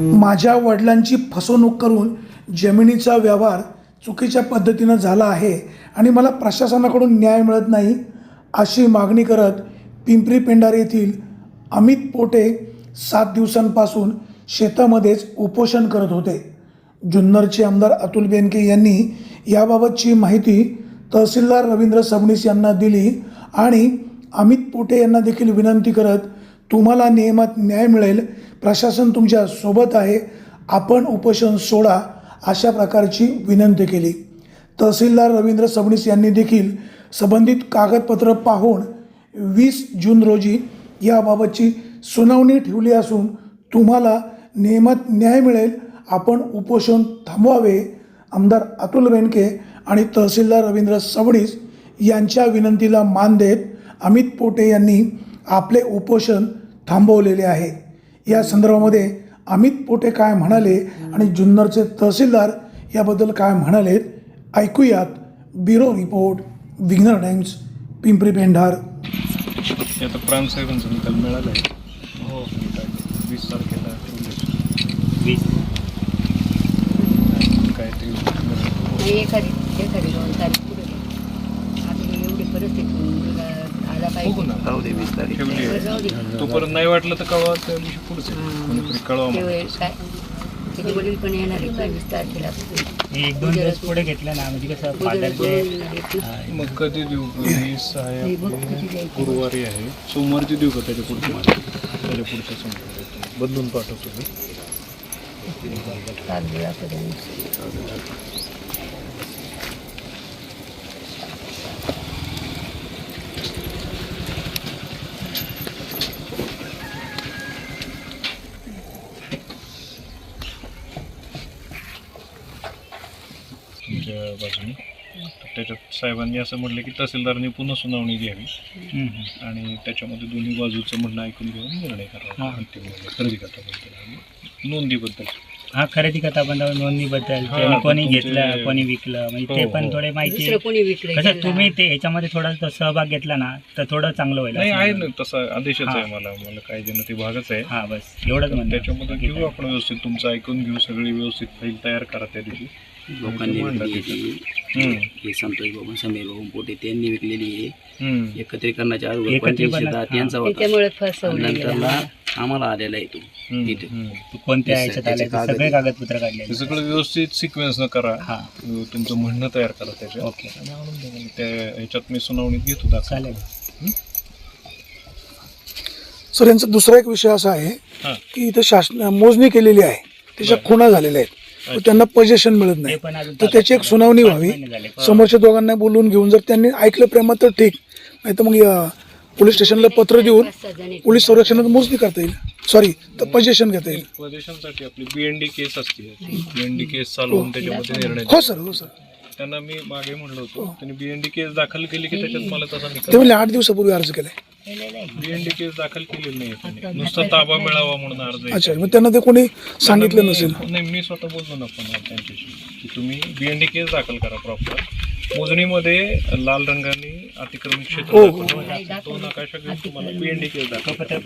माझ्या वडिलांची फसवणूक करून जमिनीचा व्यवहार चुकीच्या पद्धतीनं झाला आहे आणि मला प्रशासनाकडून न्याय मिळत नाही अशी मागणी करत पिंपरी पेंडार येथील अमित पोटे सात दिवसांपासून शेतामध्येच उपोषण करत होते. जुन्नरचे आमदार अतुल बेनके यांनी याबाबतची माहिती तहसीलदार रवींद्र सबनीस यांना दिली आणि अमित पोटे यांना देखील विनंती करत तुम्हाला नियमात न्याय मिळेल. प्रशासन तुमच्यासोबत आहे. आपण उपोषण सोडा अशा प्रकारची विनंती केली. तहसीलदार रवींद्र सबनीस यांनी देखील संबंधित कागदपत्र पाहून वीस जून रोजी याबाबतची सुनावणी ठेवली असून तुम्हाला नियमात न्याय मिळेल. आपण उपोषण थांबवावे. आमदार अतुल बेनके आणि तहसीलदार रवींद्र सबणीस यांच्या विनंतीला मान देत अमित पोटे यांनी आपले उपोषण थांबवलेले आहे. या संदर्भामध्ये अमित पोटे काय म्हणाले आणि जुन्नरचे तहसीलदार याबद्दल काय म्हणालेत ऐकूयात ब्युरो रिपोर्ट विघ्नर टाइम्स पिंपरी पेंढार. हे आता प्राणसाहेबांचा निकाल मिळाला आहे. हो. वीस तारखेला वीस. काय ते एखादी एखादी दोन तारीख पुढे. आता एवढी परिस्थिती बघू पाहिजे ना. राहू दे वीस तारीख. ठेवली आहे. जाऊ दे. तोपर्यंत नाही वाटलं तर कळवा त्या दिवशी पुढचे. कोणीतरी कळवा ते. वेळ काय? त्याचे वडील पण येणार आहे बावीस तारखेला. एक दोन दिवस पुढे घेतलं ना म्हणजे कसं उद्या फादरचे बोलून येणार आहे. मग कधी देऊ? वीस आहे हे आपले. गुरुवारी आहे. सोमवारची देऊ का त्याच्या पुढच्या त्याच्या पुढच्या सोमवार. बदलून पाठवतो मी. त्यांनी. त्याच्यात साहेबांनी असं म्हटलं की तहसीलदारांनी पुन्हा सुनावणी घ्यावी आणि त्याच्यामध्ये दोन्ही बाजूचं म्हणणं ऐकून घेऊन निर्णय करावा हा. खरेदी करताबद्दल नोंदीबद्दल हा खरेदी करता पण नोंदणीबद्दल कोणी घेतलं कोणी विकलं म्हणजे ते हो, पण हो. थोडे माहिती दुसरं कोणी विकलं कसं. तुम्ही ते ह्याच्यामध्ये थोडा तो सहभाग घेतला ना तर थोडं चांगलं होईल आहे. ना तसा आदेशच. आहे मला मला काय देणं ते भागच आहे हा बस एवढंच त्याच्यामध्ये घेऊ. आपण व्यवस्थित तुमचं ऐकून घेऊ सगळी व्यवस्थित फाईल तयार करा त्या दिवशी लोकांनी हम्म. हे संतोष बाबा समीर बाबू पोटे त्यांनी विकलेली आहे. एकत्रीकरणाच्या अगोदर. त्यांचा होता नंतरला आम्हाला आलेला आहे तो हम्म. इथे. हम्म. तू कोणत्या ते ह्याच्यात त्याचे आले कागद सगळे आहे. कागदपत्र काढले ते सगळं व्यवस्थित सिक्वेन्स न करा हा तुमचं म्हणणं तयार करा त्याच्यात ओके. त्या ह्याच्यात मी सुनावणीत घेतो. चालेल सर यांचा दुसरा एक विषय असा आहे. की इथं शासन मोजणी केलेली आहे त्याच्या खुणा झालेल्या आहेत तर त्यांना पोझिशन मिळत नाही. तर त्याची एक सुनावणी व्हावी. समोरच्या दोघांना बोलवून घेऊन जर त्यांनी ऐकलं प्रेमात तर ठीक. नाही तर मग पोलीस स्टेशनला पत्र देऊन पोलीस संरक्षणात मोजणी करता येईल. सॉरी तर पोझिशन घेता येईल. प्रदेशांसाठी आपली बीएनडी केस असते. बीएनडी केस चालवून त्याच्यामध्ये निर्णय हो सर हो सर त्यांना मी मागे म्हणलं होतो. त्यांनी बीएनडी केस दाखल केली की त्याच्यात मला तसा निकाल आठ दिवसापूर्वी अर्ज केलाय. बीएनडी केस दाखल केलेली नाही त्यांनी. नुसता ताबा मिळावा म्हणून अर्ज आहे. अच्छा मग त्यांना ते कोणी सांगितलं नसेल? नाही मी स्वतः बोललो ना पण त्यांच्याशी की तुम्ही बीएनडी केस दाखल करा प्रॉपर मोजणीमध्ये लाल रंगाने अतिक्रमण क्षेत्र हो, दाखवा. तो नकाशा घेऊन तुम्हाला बीएनडी केस दाखल करा.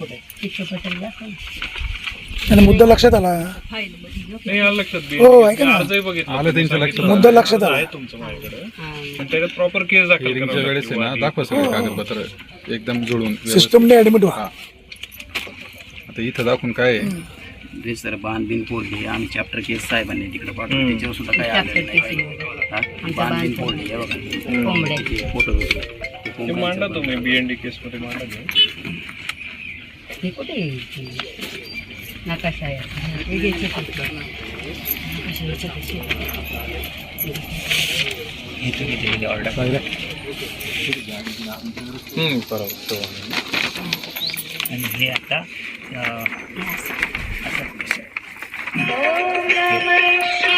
आणि मुद्दा लक्षात आला नाही आलं लक्षात हो, ऐका ना. बघितला आलं त्यांच्या लक्षात. सांगितलं. मुद्दा लक्षात आला. आहे तुमचं माझ्याकडे हा. पण त्याच्यात प्रॉपर केस दाखल हिअरिंगच्या करावं वेळेस आहे ना. दाखवा सगळे कागदपत्र एकदम जुळून व्यवस्थित. सिस्टमने ऍडमिट व्हा हा. आता इथं दाखवून काय आहे? हे सर फोडली आम्ही चॅप्टर केस साहेबांनी तिकडे पाठवलं हम्म. त्याच्यावर सुद्धा case नाही मध्ये. हा? आमचा बाण बिन बाण फोडली हे बघा फोटो. ते कोंबड्यांचं मांडा. तुम्ही बीएनडी केस मध्ये मांडा घेऊन हे कुठे आहे? नकाशा आहे हे घे चित्र. नकाशा याच्यात आहे. इथे किती ऑर्डर हम्म, बरोबर तो. आणि हे आता अं,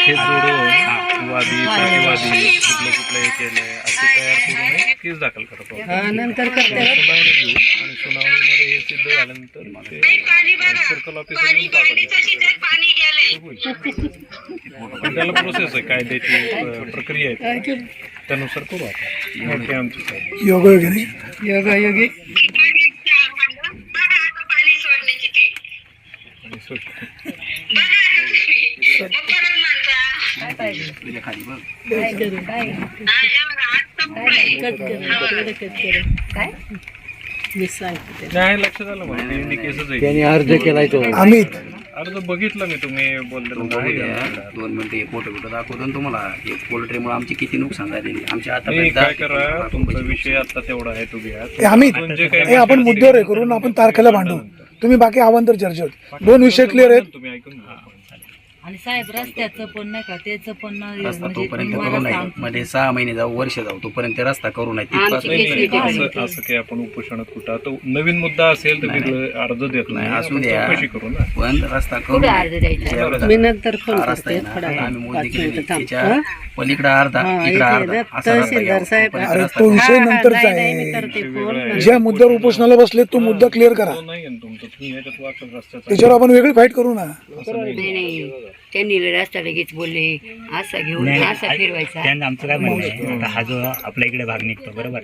हे जोडून वादी प्रतिवादी कुठलं कुठलं हे केलंय असे तयार करून हे. केस दाखल करत आहोत. हा, नंतर करते. सुनावणी घेऊ. आणि सुनावणीमध्ये हे सिद्ध झाल्यानंतर ते सर्कल ऑफिसर त्याला प्रोसेस आहे कायद्याची प्रक्रिया आहे. त्यानुसार करू साहेब योगायोगी योगायोगी आणि सुट- काय पाहिजे तुझ्या खाली बघ. काय करू? काय? काय? नाही लक्षात आलं मला. बीएनडी केसच आहे. त्यांनी अर्ज केलाय तो. अमित. अर्ज बघितलं मी तुम्ही का? दोन मिनिटं हे. फोटो बिटो दाखवतो ना तुम्हाला हे पोल्ट्रीमुळे आमची किती नुकसान झालेली आमच्या आता काय करा तुमचा विषय आता तेवढा आहे तुम्ही अमित. आपण मुद्द्यावर हे करून आपण तारखेला भांडू. तुम्ही बाकी अवांतर चर्चा होत दोन विषय क्लिअर आहेत. तुम्ही ऐकून. आणि साहेब रस्त्याचं पण नाही का त्याचं पण नाही रस्ता म्हणजे तोपर्यंत तुम्हाला करू नाही सांगतो. मध्ये सहा महिने जाऊ वर्ष जाऊ तोपर्यंत ते रस्ता करू नाही तिथपासून नाही, नाही, केस असं असं काही आपण उपोषणात कुठं? आता नवीन मुद्दा असेल तर वेगळं अर्ज देत नाही नाही, असू आपण द्या. चौकशी करू ना. पण रस्ता करू कुठे नाही. अर्ज द्यायचा. जेवढा मी नंतर फोन करते थोडा वेळ पाच मिनिटं थांब हं? पलीकडे अर्धा हा, इकडे अर्धा. ना, असा रस्ता तहसीलदार घ्यावा. साहेब तोपर्यंत अरे रस्ता तो करू. विषय हा, हा, नंतरचा नाही, नाही, मी आहे करते फोन वेगळं आहे. ज्या मुद्द्यावर उपोषणाला बसले तो मुद्दा क्लिअर करा. तो नाही आहे ना तुमचं. तुम्ही याच्यात वाचन रस्त्याचा त्याच्यावर आपण वेगळी फाईट करू ना. नाही. नाही त्यांनी रस्ता लगेच बोलले. असा घेऊन असा फिरवायचा. त्यांचं आमचं काय म्हणणं आहे? आता हा जो आपल्या इकडे भाग निघतो बरोबर?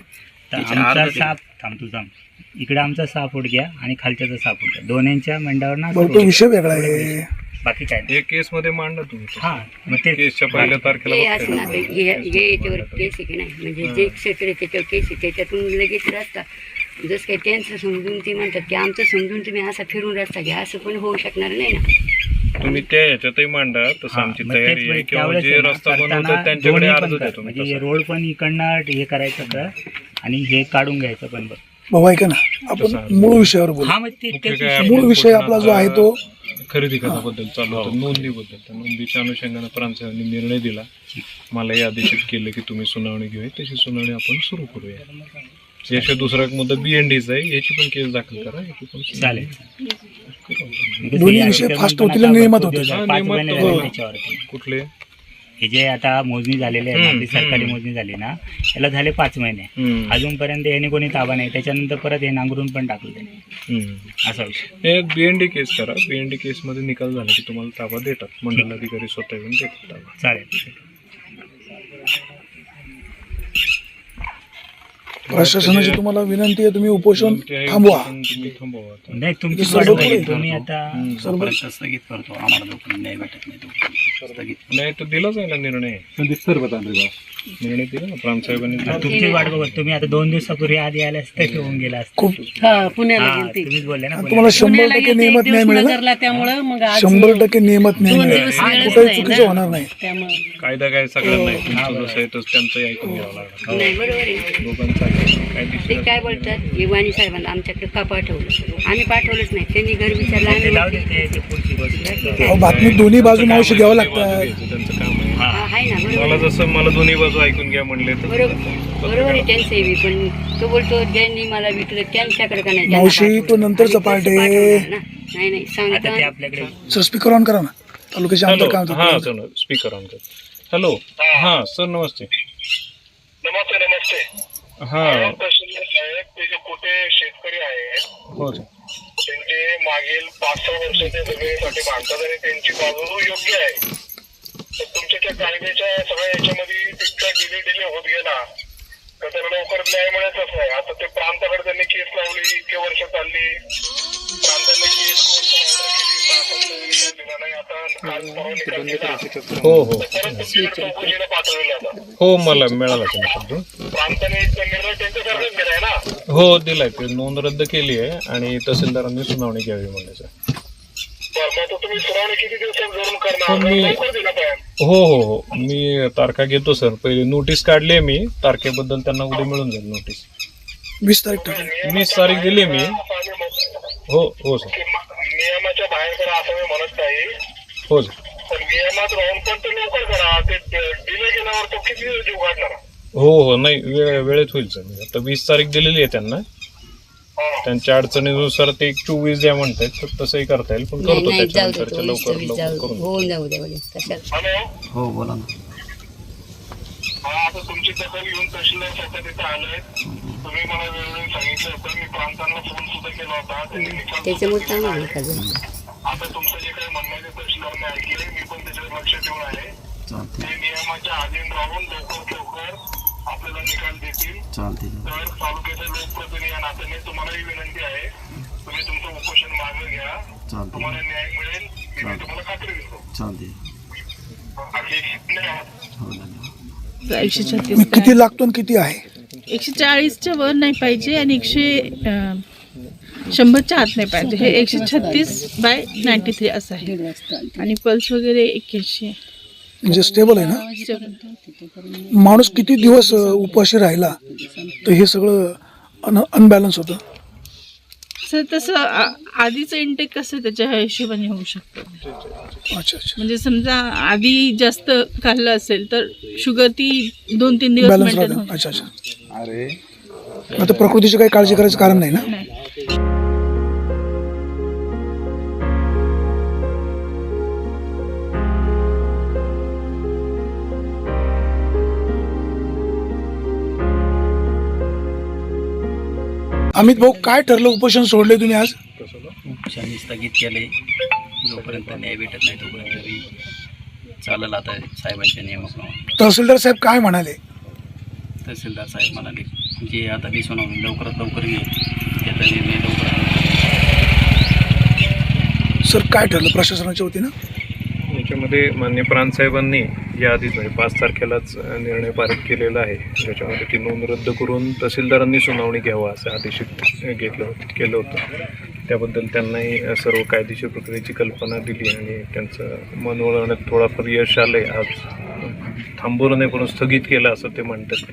तर आमचा साप थांब तू थांब. इकडे आमचा सहा फूट घ्या आणि खालच्याचा सहा फूट घ्या दोन्हीच्या मंडावर ना बरं तो विषय वेगळा आहे. बाकी काय नाही. हे केस मध्ये मांडा तुम्ही हा मग ते केसच्या पहिल्या तारखेला ते बघताय. असं ना. ना ते जे जे याच्यावर केस आहे की नाही? म्हणजे जे क्षेत्र आहे त्याच्यावर केस आहे त्याच्यातून लगेच रस्ता. जसं काही त्यांचं समजून ते म्हणतात की आमचं समजून तुम्ही असा फिरून रस्ता घ्या असं पण होऊ शकणार नाही ना. तुम्ही त्या ह्याच्यातही मांडा तसं हा, आमची मग तेच तयारी आहे किंवा त्यावेळेस जे आहे ना, रस्ता करताना बनवतात त्यांच्याकडे दोन्ही अर्ज पण. तुम्ही म्हणजे तसं. रोड पण इकडनं हे करायचं का आणि हे काढून घ्यायचं पण बघ भाऊ ऐका ना. आपण मूळ विषयावर बोलू. हा मग ते मुख्य त्याच काय विषयी- मूळ विषय आपला जो आहे तो खरेदी करण्याबद्दल चालू होतं. नोंदीबद्दल. त्या नोंदीच्या अनुषंगाने प्रांतांनी निर्णय दिला. मलाही आदेशित केलं की तुम्ही सुनावणी घेऊया. त्याची सुनावणी आपण सुरू करूया. याशिवाय दुसरा एक मुद्दा बीएनडीचा आहे. याची पण केस दाखल करा. याची पण चालेल. दोन्ही विषय फास्ट होतील नियमात. पाच हा, नियमात हो. कुठले? हे जे आता मोजणी झालेली आहे ना, आपली सरकारी. मोजणी झाली ना याला झाले पाच महिने. अजूनपर्यंत याने कोणी ताबा नाही त्याच्यानंतर परत हे नांगरून पण टाकलं त्याने. हम्म. असा विषय. हे बीएनडी केस करा. बीएनडी केस मध्ये निकाल झाला की तुम्हाला ताबा देतात. मंडलाधिकारी स्वतः येऊन देतात ताबा. चालेल. प्रशासनाची तुम्हाला विनंती आहे तुम्ही उपोषण थांबवा. नाही तुमची सर्व. तुम्ही आता स्थगित करतो आम्हाला न्याय भेटत नाही दिलाच आहे ना निर्णय. संदीप आणले निर्णय दिला ना प्रांतसाहेबांनी दिला. तुमची वाट बघत तुम्ही आता दोन दिवसापूर्वी आधी आले असते होऊन गेला असते. खूप हा पुण्याला हा, गेलते. तुम्हीच बोलले ना तुम्हाला शंभर पुण्याला टक्के गेलते एक नियमात न्याय दिवस मिळेल? नगरला त्यामुळं मग आज शंभर टक्के नियमात दोन मिळेल. दिवस कुठेही नाही चुकीचं ना. होणार नाही. त्यामुळं. कायदा काय सगळं नाही जसं आहे तसं त्यांचंही ऐकून घ्यावं लागणार. नाही बरोबर आहे. दोघांचं ऐकून ते काय बोलतात? इवानी साहेबांना आमच्याकडे का पाठवलं? आम्ही पाठवलंच नाही. त्यांनी घर विचारलं आम्ही बातमी दोन्ही बाजू मावशी घ्यावं त्यांचं काम आहे. हा हा, आहे ना बरोबर जसं मला दोन्ही बाजू ऐकून घ्या म्हणले तर. बरोबर. बरोबर आहे त्यांचं आहे बी, पण तो बोलतो ज्यांनी मला विकलं त्यांच्याकडे का नाही? मावशी, पाठवलं. तो नंतरचा आम्ही part तसं आहे. पाठवणार ना. नाही नाही आता सांगता ते आपल्याकडे सर स्पीकर ऑन करा ना. तालुक्याचे हॅलो. आमदार काय हां म्हणतात स्पीकर ऑन कर. हॅलो. हां सर नमस्ते. नमस्ते नमस्ते. हां. तहसीलदार साहेब ते जे कुठे शेतकरी आहेत. हो. त्यांचे मागील पाच सहा वर्ष ते जमिनीसाठी मागतात आणि त्यांची बाजू योग्य आहे. तर तुमच्या त्या कायद्याच्या सगळ्या याच्यामध्ये तितका डिले डिले होत गेला. तर त्याला लवकर न्याय मिळतच नाही. आता ते प्रांताकडे त्यांनी केस लावली इतके वर्ष चालली. प्रांताने केस दिला नाही आता काल परवा निकाल दिला हो हो. हो मला मिळाला हो दिलाय. ते नोंद रद्द केली आहे आणि तहसीलदारांनी सुनावणी घ्यावी जरूर हो, करणार मी- हो हो हो. मी तारखा घेतो सर. पहिले नोटीस काढली आहे मी. तारखेबद्दल त्यांना उद्या मिळून जाईल नोटीस. वीस तारीख वीस तारीख दिली मी. हो हो सर म- नियमाच्या बाहेर करा असं मी म्हणत नाही. हो सर पण नियमात राहून पण ते लवकर करा. ते डिले केल्यावर तो किती दिवस जीव काढणार? हो हो नाही वेळ वेळेत होईल सर आता वीस तारीख दिलेली आहे त्यांना. हा. त्यांच्या अडचणीनुसार ते एक चोवीस द्या म्हणतायत तर तसंही करता येईल. पण नाही करतो नाही जाऊ दे त्याच्यानंतरच्या तो वीस लवकर लवकर जाऊ दे. करून होऊन जाऊ दे कशाला हॅलो? हो बोला ना. हा आता तुमची दखल घेऊन तहसीलदार साहेब तिथे आले तुम्ही मला वेळोवेळी सांगितलं होतं. मी प्रांतांना फोन सुद्धा केला होता. त्यांनी निकाल त्याच्यामुळे आहे. आता तुमचं जे काही म्हणणं आहे ते तहसीलदारने ऐकलंय. मी पण त्याच्यावर लक्ष ठेवून आहे. ते नियमाच्या अधीन राहून लवकरात लवकर आपल्याला निकाल देतील. तर तालुक्याच्या लोकप्रतिनिधी या नात्याने तुम्हालाही विनंती आहे. तुम्ही तुमचं उपोषण मागे घ्या. तुम्हाला न्याय मिळेल. ही मी तुम्हाला खात्री देतो. चालते एकशे छत्तीस किती लागतो आणि किती आहे? एकशे चाळीसच्या वर नाही पाहिजे आणि एकशे अं, शंभरच्या आत नाही पाहिजे. हे एकशे छत्तीस बाय नाईन्टी थ्री असं आहे. आणि पल्स वगैरे एक्क्याऐंशी आहे. म्हणजे स्टेबल आहे ना? माणूस किती दिवस अ, उपाशी राहिला तर हे सगळं अन अनबॅलन्स होतं? सर तसं आधीचं इंटेक कसं त्याच्या हिशोबाने होऊ शकतं? अच्छा अच्छा. म्हणजे समजा आधी जास्त खाल्लं असेल तर शुगर ती दोन तीन दिवस बॅलन्स राहतं अच्छा अच्छा. अरे आता प्रकृतीची काही काळजी करायचं कारण नाही ना? नाही. अमित भाऊ काय ठरलं? उपोषण सोडले तुम्ही आज? उपोषण स्थगित केले जोपर्यंत न्याय भेटत नाही तोपर्यंत मी चालेल आता साहेबांच्या नियमाप्रमाणे. तहसीलदार साहेब काय म्हणाले? तहसीलदार साहेब म्हणाले जे आता दिसून आलं लवकरात लवकर येईल. त्याचा निर्णय लवकरात लवकर. सर काय ठरलं प्रशासनाच्या वतीनं? याच्यामध्ये मान्य प्रांतसाहेबांनी या आधीच म्हणजे पाच तारखेलाच निर्णय पारित केलेला आहे. ज्याच्यामध्ये ती नोंद रद्द करून तहसीलदारांनी सुनावणी घ्यावा असं आदेशित घेतलं होतं केलं होतं. त्याबद्दल त्यांनाही सर्व कायदेशीर प्रक्रियेची कल्पना दिली आणि त्यांचं मन वळवण्यात थोडाफार यश आलं आज थांबवलं नाही पण स्थगित केलं असं ते म्हणतात.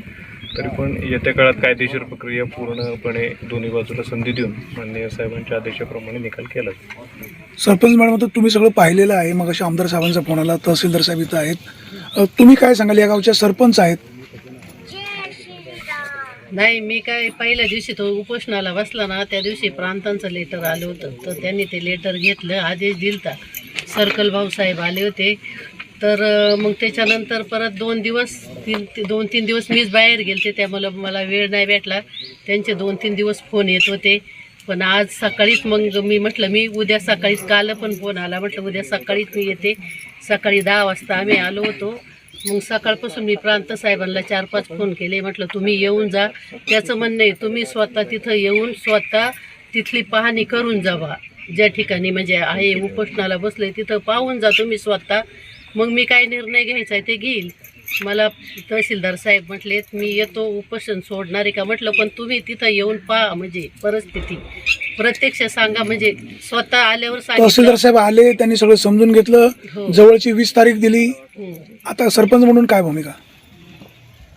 तरी पण येत्या काळात कायदेशीर प्रक्रिया पूर्णपणे दोन्ही बाजूला संधी देऊन माननीय साहेबांच्या आदेशाप्रमाणे निकाल केला. सरपंच मॅडम आता तुम्ही सगळं पाहिलेलं आहे मग अशा आमदार साहेबांचा फोन आला तहसीलदार साहेब इथं आहेत. तुम्ही काय सांगाल? या गावच्या सरपंच आहेत. नाही मी काय पहिल्या दिवशी तो उपोषणाला बसला ना त्या दिवशी प्रांतांचं लेटर आलं होतं. तर त्यांनी ते लेटर घेतलं आदेश दिलता. सर्कल भाऊसाहेब आले होते. तर मग त्याच्यानंतर परत दोन दिवस तीन ते- दोन तीन दिवस मीच बाहेर गेलते. त्यामुळं मला वेळ नाही भेटला. त्यांचे दोन तीन दिवस फोन येत होते. पण आज सकाळीच मग मी म्हटलं मी उद्या सकाळीच काल पण फोन आला. म्हटलं उद्या सकाळीच मी येते. सकाळी दहा वाजता आम्ही आलो होतो. मग सकाळपासून मी प्रांत साहेबांना चार पाच फोन केले. म्हटलं तुम्ही येऊन जा. त्याचं म्हणणं आहे तुम्ही स्वतः तिथं येऊन स्वतः तिथली पाहणी करून जावा. ज्या ठिकाणी म्हणजे आहे उपोषणाला बसले तिथं पाहून जा तुम्ही स्वतः. मग मी काय निर्णय घ्यायचा आहे ते घेईल. मला तहसीलदार साहेब म्हटलेत मी येतो उपोषण सोडणार का? म्हटलं पण तुम्ही तिथं येऊन पहा म्हणजे परिस्थिती. प्रत्यक्ष सांगा म्हणजे स्वतः आल्यावर तहसीलदार साहेब आले त्यांनी सगळं समजून घेतलं. हो. जवळची वीस तारीख दिली. आता सरपंच म्हणून काय भूमिका?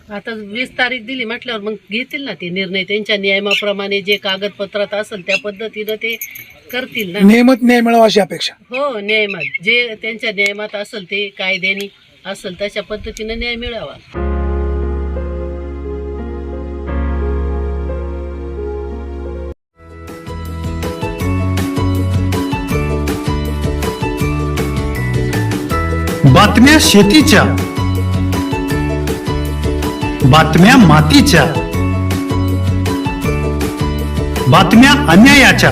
आता वीस तारीख दिली म्हटल्यावर मग घेतील ना ते निर्णय. त्यांच्या नियमाप्रमाणे जे कागदपत्रात असेल त्या पद्धतीनं ते करतील ना? नियमित न्याय मिळावा अशी अपेक्षा. हो नियमात जे त्यांच्या नियमात असेल ते कायद्याने असेल तशा पद्धतीनं न्याय मिळावा. बातम्या शेतीच्या. बातम्या मातीच्या. बातम्या अन्यायाच्या.